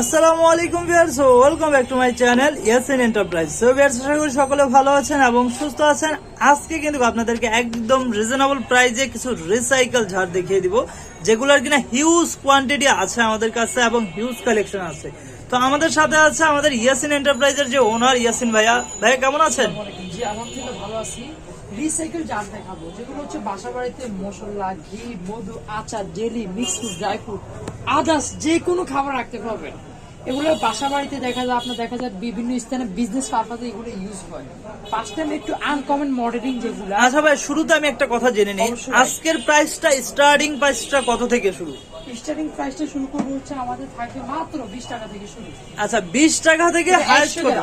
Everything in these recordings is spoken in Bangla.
আসসালামু আলাইকুম viewers welcome back to my channel Yasin enterprise so viewers আশা করি সকলে ভালো আছেন এবং সুস্থ আছেন। আজকে কিন্তু আপনাদেরকে একদম রিজনেবল প্রাইসে কিছু রিসাইকেল ঝাড় দেখিয়ে দিব, যেগুলোর কিনা হিউজ কোয়ান্টিটি আছে আমাদের কাছে এবং হিউজ কালেকশন আছে। তো আমাদের সাথে আছে আমাদের ইয়াসিন এন্টারপ্রাইজের যে ওনার ইয়াসিন ভাইয়া। ভাইয়া, কেমন আছেন? রিসাইকেল জার দেখাবো যেগুলো হচ্ছে বাসা বাড়িতে মশলা ঘি মধু আচার jelly mix fruit dry fruit others যে কোনো খাবার রাখতে পারবেন। এগুলো বাসা বাড়িতে দেখা যায় আপনার দেখা যায় বিভিন্ন স্থানে বিজনেস পারপাসে এগুলো ইউজ হয়। ফার্স্ট টাইম একটু আনকমন মডেলিং যেগুলো আচ্ছা ভাই শুরুতে আমি একটা কথা জেনে নিই। আজকের প্রাইসটা স্টার্টিং প্রাইসটা কত থেকে শুরু? স্টার্টিং প্রাইসটা শুরু করব হচ্ছে আমাদের থাকবে মাত্র বিশ টাকা থেকে শুরু। আচ্ছা বিশ টাকা থেকে হাইস্ট 100 কত।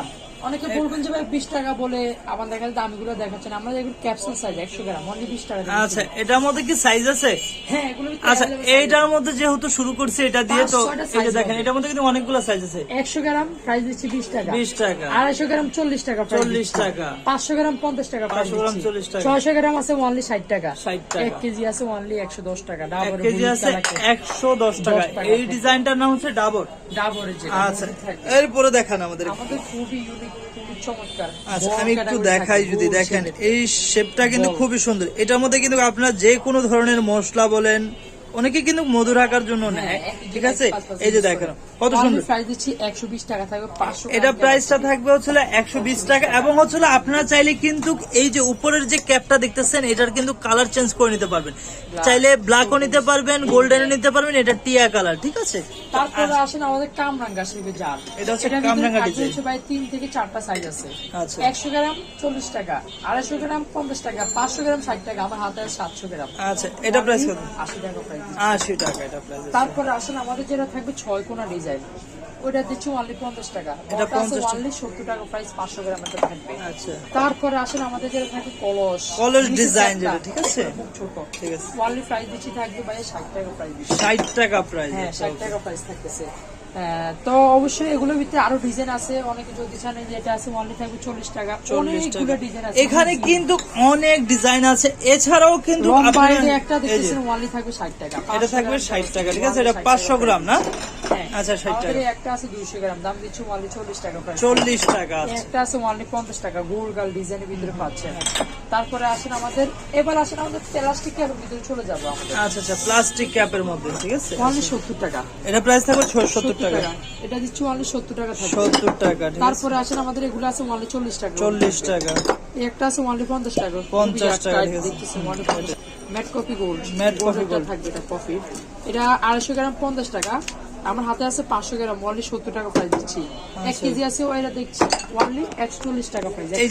অনেকে বলবেন যে ভাই বিশ টাকা বলে আবার দেখা দামিগুলো দেখাচ্ছেন আমরা এগুলো ক্যাপসুল সাইজ একশো গ্রাম অনলি বিশ টাকা আচ্ছা এটার মধ্যে কি সাইজ আছে? হ্যাঁ এগুলো আচ্ছা এইটার মধ্যে যেহেতু শুরু করছে এটা দিয়ে তো size দেখেন এটার মধ্যে কিন্তু অনেকগুলো সাইজ আছে। একশো গ্রাম প্রাইস দিচ্ছি বিশ টাকা। বিশ টাকা। আড়াইশো গ্রাম চল্লিশ টাকা price 40 দিচ্ছি। টাকা। পাঁচশো গ্রাম পঞ্চাশ টাকা 500 গ্রাম। 40 টাকা। ছয়শো গ্রাম আছে অনলি ষাট টাকা। 60 টাকা। এক কেজি আছে অনলি একশো দশ টাকা। ডাবর কেজি আছে একশো দশ টাকা। এই ডিজাইনটার নাম হচ্ছে ডাবর। ডাবরের যেটা আচ্ছা এরপরে দেখান আমাদের। আমাদের খুবই ইউনিক আচ্ছা আমি একটু দেখাই যদি দেখেন এই শেপটা কিন্তু খুবই সুন্দর। এটার মধ্যে কিন্তু আপনার যে কোনো ধরনের মশলা বলেন অনেকে কিন্তু মধু রাখার জন্য নেয় হ্যাঁ, ঠিক আছে? এই যে দেখেন কত সুন্দর। প্রাইস দিচ্ছি টাকা থাকবে পাঁচশো এটা প্রাইসটা থাকবে একশো বিশ টাকা এবং হচ্ছিল আপনারা চাইলে কিন্তু এই যে উপরের যে ক্যাপটা দেখতেছেন এটার কিন্তু কালার চেঞ্জ করে নিতে পারবেন। চাইলে ব্ল্যাকও নিতে পারবেন গোল্ডেনও নিতে পারবেন এটা টিয়া কালার ঠিক আছে? তারপরে আসেন আমাদের কামরাঙ্গা শিল্পের জাল। এটা হচ্ছে কামরাঙ্গা থাকবে ভাই তিন থেকে চারটা সাইজ আছে। আচ্ছা। একশো গ্রাম চল্লিশ টাকা আড়াইশো গ্রাম পঞ্চাশ টাকা পাঁচশো গ্রাম ষাট টাকা আমার হাতে আছে সাতশো গ্রাম। আচ্ছা এটা প্রাইস কত? আশি টাকা প্রাইস আশি টাকা এটা তারপরে আসেন আমাদের যেটা থাকবে ছয় কোনা ডিজাইন ওটা দিচ্ছি অনলি পঞ্চাশ টাকা। এটা 50 অনলি সত্তর টাকা প্রাইস পাঁচশো গ্রাম একটা থাকবে। আচ্ছা। তারপরে আসেন আমাদের যেটা থাকবে কলস। কলস ডিজাইন যেটা ঠিক আছে? খুব ছোট। ঠিক আছে। অনলি প্রাইস দিচ্ছি থাকবে ভাই ষাট টাকা প্রাইস ষাট টাকা প্রাইস হ্যাঁ ষাট টাকা প্রাইস থাকতেছে। তো অবশ্যই এগুলোর ভিতরে আরও ডিজাইন আছে। অনেক যদি চান যেটা আছে অনলি থাকবে চল্লিশ টাকা। চল্লিশ অনেকগুলো টাকা ডিজাইন আছে। এখানে কিন্তু অনেক ডিজাইন আছে। এছাড়াও কিন্তু একটা দেখতেছেন অনলি থাকবে ষাট টাকা এটা থাকবে ষাট টাকা ঠিক আছে? এটা 60 পাঁচশো গ্রাম না? হ্যাঁ। আচ্ছা আমাদের টাকা। একটা আছে দুইশো গ্রাম দাম দিচ্ছি অনলি চল্লিশ টাকা প্রাইস। চল্লিশ টাকা আছে। একটা টাকা গোল গাল ডিজাইনের ভিতরে পাচ্ছেন তারপরে আসেন আমাদের এবার আসেন আমাদের প্লাস্টিক ক্যাপের ভিতরে চলে যাব আচ্ছা আচ্ছা প্লাস্টিক ক্যাপের মধ্যে ঠিক আছে? অনলি সত্তর টাকা। এটা প্রাইস থাকবে সত্তর সত্তর টাকা। টাকা। এটা দিচ্ছি অনলি টাকা থাকবে সত্তর টাকা তারপরে আসেন আমাদের এগুলো আছে অনলি চল্লিশ টাকা। চল্লিশ টাকা। একটা আছে অনলি পঞ্চাশ টাকা। 50 টাকা। ম্যাট কফি গোল্ড coffee গোল্ডটা gold। থাকবে এটা কফি এটা আড়াইশো গ্রাম পঞ্চাশ টাকা। আমার হাতে আছে পাঁচশো গ্রাম অনলি সত্তর টাকা প্রাইস দিচ্ছি। এক আচ্ছা। কেজি আছে ওইটা দেখছি অনলি একশো চল্লিশ টাকা প্রাইস এক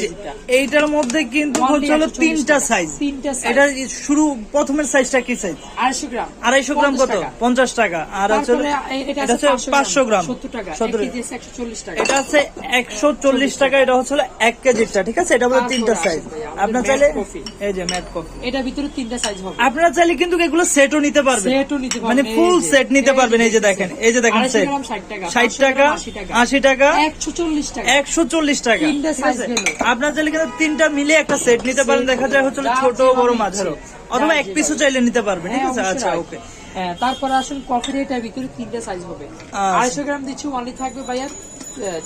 এইটার মধ্যে কিন্তু হচ্ছে হলো তিনটা সাইজ তিনটা এটা শুরু প্রথমের সাইজটা কি সাইজ আড়াইশো গ্রাম আড়াইশো গ্রাম কত? পঞ্চাশ টাকা। আর হচ্ছে এটা আছে পাঁচশো গ্রাম সত্তর টাকা এক সত্তর। টাকা। এটা আছে একশো চল্লিশ টাকা এটা হচ্ছে এক কেজিটা ঠিক আছে? এটা হলো তিনটা সাইজ আপনার চাইলে। এই যে ম্যাট কফি এটার ভিতরে তিনটা সাইজ হবে। আপনারা চাইলে কিন্তু এগুলো সেটও নিতে পারবেন। সেটও নিতে পারবেন, মানে ফুল সেট নিতে পারবেন। এই যে দেখেন এই যে দেখেন 250 সেট গ্রাম 60 টাকা, ষাট টাকা গ্রাম 80 টাকা। আশি টাকা একশো চল্লিশ টাকা। আপনার চাইলে কিন্তু তিনটা মিলে একটা সেট নিতে পারেন। দেখা যায় হচ্ছে ছোট বড় মাঝারো। অথবা এক। পিসও চাইলে নিতে পারবেন। ঠিক হ্যাঁ, আছে? আচ্ছা ওকে হ্যাঁ, তারপরে আসুন কফি এটার ভিতরে তিনটা সাইজ হবে। আচ্ছা। আড়াইশো গ্রাম দিচ্ছি অনলি থাকবে ভাইয়া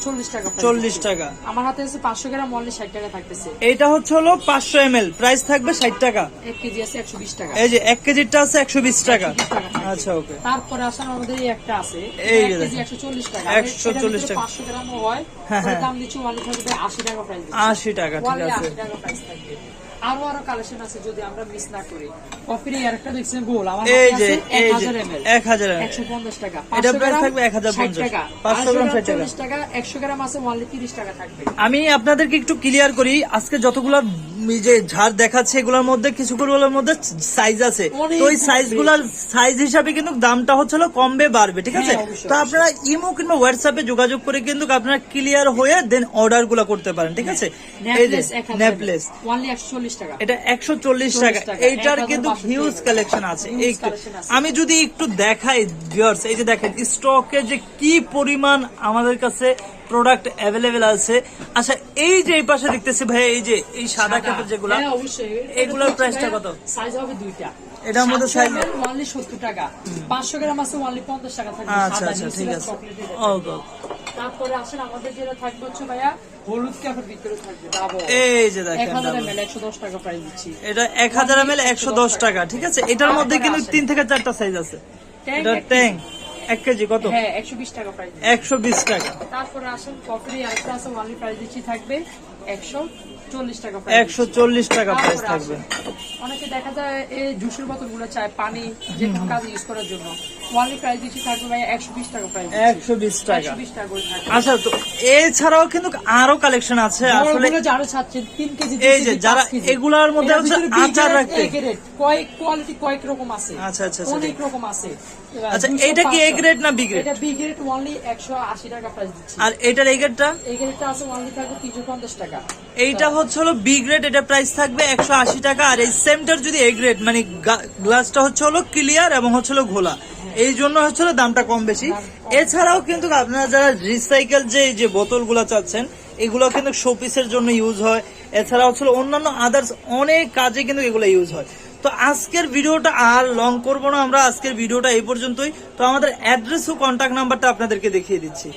চল্লিশ টাকা চল্লিশ টাকা। আমার হাতে আছে পাঁচশো গ্রাম অনলি ষাট টাকা থাকতেছে। এইটা হচ্ছে হলো পাঁচশো এম এল প্রাইস থাকবে ষাট টাকা। এক কেজি আছে একশো বিশ টাকা। এই যে এক কেজিটা আছে একশো বিশ টাকা 120 টাকা। থাকবে। আচ্ছা ওকে। তারপরে আসেন আমাদের একটা আছে। এই কেজি একশো চল্লিশ টাকা। 140 টাকা। পাঁচশো গ্রাম হয়। হ্যাঁ, ওর হ্যাঁ। দাম দিচ্ছি অনলি থাকবে আশি টাকা প্রাইস আশি টাকা ঠিক আছে। আরও আরও কালেকশন আছে যদি আমরা মিস না করি কফির এই আরেকটা দেখছেন গোল আমার এই যে আছে এই যে 1000 ml এক হাজার ml। একশো পঞ্চাশ টাকা এটা 500 গ্রাম থাকবে 1050 টাকা 500 গ্রাম 60 টাকা। চল্লিশ টাকা একশো গ্রাম আছে অনলি তিরিশ টাকা থাকবে আমি আপনাদেরকে একটু ক্লিয়ার করি আজকে যতগুলো এই যে ঝাড় দেখাচ্ছে এগুলোর মধ্যে কিছুগুলোর মধ্যে সাইজ আছে। তো ওই সাইজগুলার সাইজ হিসাবে কিন্তু দামটা হচ্ছে হলো কমবে বাড়বে ঠিক আছে? হ্যাঁ, তো আপনারা ইমো কিংবা হোয়াটসঅ্যাপে যোগাযোগ করে কিন্তু আপনারা ক্লিয়ার হয়ে দেন অর্ডারগুলা করতে পারেন ঠিক আছে? এই যে নেকলেস এক হাজার নেকলেস অনলি একশো চল্লিশ টাকা। এটা একশো চল্লিশ টাকা। এইটার কিন্তু হিউজ কালেকশন আছে। আমি যদি একটু দেখাই ভিউয়ার্স এই যে দেখেন স্টকে যে কি পরিমাণ আমাদের কাছে প্রোডাক্ট অ্যাভেলেবেল আছে। আচ্ছা এই যে এই পাশে দেখতেছি ভাই এই যে এই সাদা কাপড় যেগুলো এগুলোর price টা কত? সাইজ হবে দুইটা। এটার মধ্যে সাইজ টাকা। পাঁচশো গ্রাম আছে ওয়ানলি পঞ্চাশ টাকা থাকবে আচ্ছা আচ্ছা ঠিক আছে। এটা। ওকে তারপরে আসেন আমাদের যেটা থাকবে হচ্ছে ভাইয়া হলুদ ক্যাপের ভিতরে থাকবে ডাবল এই যে এক দেখেন হাজার double। এমএল একশো দশ টাকা প্রাইস দিচ্ছি। এটা এক হাজার এম এল একশো দশ টাকা ঠিক আছে? এটার মধ্যে কিন্তু তিন থেকে চারটা সাইজ আছে। এটা ট্যাং এক কেজি কত? হ্যাঁ একশো বিশ টাকা প্রাইস একশো বিশ টাকা। তারপরে আসেন কফি আরেকটা আছে ওয়ালি প্রাইস দিচ্ছি থাকবে একশো চল্লিশ টাকা প্রাইস একশো চল্লিশ টাকা প্রাইস থাকবে। অনেকে দেখা যায় এই জুসের বোতলগুলো চায় পানি যে কোনো কাজে ইউজ করার জন্য। ওয়ানলি প্রাইস দিচ্ছি থাকবে ভাই একশো বিশ টাকা প্রাইস একশো বিশ টাকা। একশো বিশ টাকা করে থাকবে। আচ্ছা তো এছাড়াও কিন্তু আরও কালেকশন আছে। আসলে যারা চাচ্ছেন তিন কেজি এই যে যারা এগুলার মধ্যে হচ্ছে আচার রাখতে। কয়েক কোয়ালিটি কয়েক রকম আছে। আচ্ছা, আচ্ছা, আচ্ছা, অনেক রকম আছে। আচ্ছা এটা কি এ 500 গ্রেড না বি গ্রেড এটা বি গ্রেড ওয়ানলি একশো আশি টাকা প্রাইস দিচ্ছি। আর এটার এই গ্রেডটা এই গ্রেডটা আছে ওয়ানলি থাকবে তিনশো পঞ্চাশ টাকা। এইটা হচ্ছে হলো বি গ্রেড এটা প্রাইস থাকবে একশো আশি টাকা। আর এই সেমটার যদি এ গ্রেড মানে গ্লাসটা হচ্ছে হলো ক্লিয়ার এবং হচ্ছে হলো ঘোলা। এই জন্য হচ্ছে দামটা কম বেশি। এছাড়াও কিন্তু আপনারা যারা রিসাইকেল যে যে বোতলগুলো চাচ্ছেন এগুলো কিন্তু শোপিসের জন্য ইউজ হয়। এছাড়া হচ্ছে অন্যান্য আদার্স অনেক কাজে কিন্তু এগুলো ইউজ হয়। তো আজকের ভিডিওটা আর লং করব না আমরা। আজকের ভিডিওটা এই পর্যন্তই। তো আমাদের অ্যাড্রেস ও কন্ট্যাক্ট নাম্বারটা আপনাদেরকে দেখিয়ে দিচ্ছি।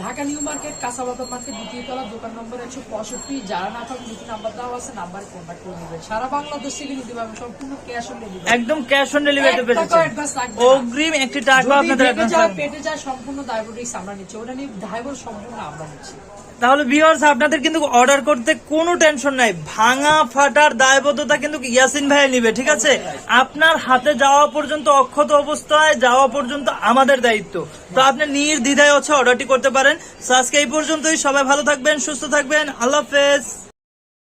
ঢাকা নিউ মার্কেট কাঁচাবাজার মার্কেট দ্বিতীয় তলা দোকান নম্বর একশো পঁয়ষট্টি যারা না থাকুন দুটি নাম্বার দেওয়া আছে নাম্বার কন্ট্যাক্ট করে নেবেন। সারা বাংলাদেশ থেকে নিতে পারবেন সম্পূর্ণ ক্যাশ অন ডেলিভারি একদম ক্যাশ অন ডেলিভারিতে না। অগ্রিম একটি টাকা আপনাদের অ্যাডভান্স পেটে যায় সম্পূর্ণ ডায়াবেটিস আমরা নিচ্ছি। ওটা নিয়ে ড্রাইভার সম্পূর্ণ আমরা নিচ্ছি। তাহলে ভিউয়ার্স আপনাদের কিন্তু অর্ডার করতে কোনো টেনশন নাই। ভাঙা, ফাটার দায়বদ্ধতা কিন্তু ইয়াসিন ভাই নিবে, ঠিক আছে? আপনার হাতে যাওয়া পর্যন্ত অক্ষত অবস্থায়, যাওয়া পর্যন্ত আমাদের দায়িত্ব। তো আপনি নির্দ্বিধায় হচ্ছে অর্ডারটি করতে পারেন। আজকে এই পর্যন্তই। সবাই ভালো থাকবেন, সুস্থ থাকবেন। আল্লাহ হাফেজ।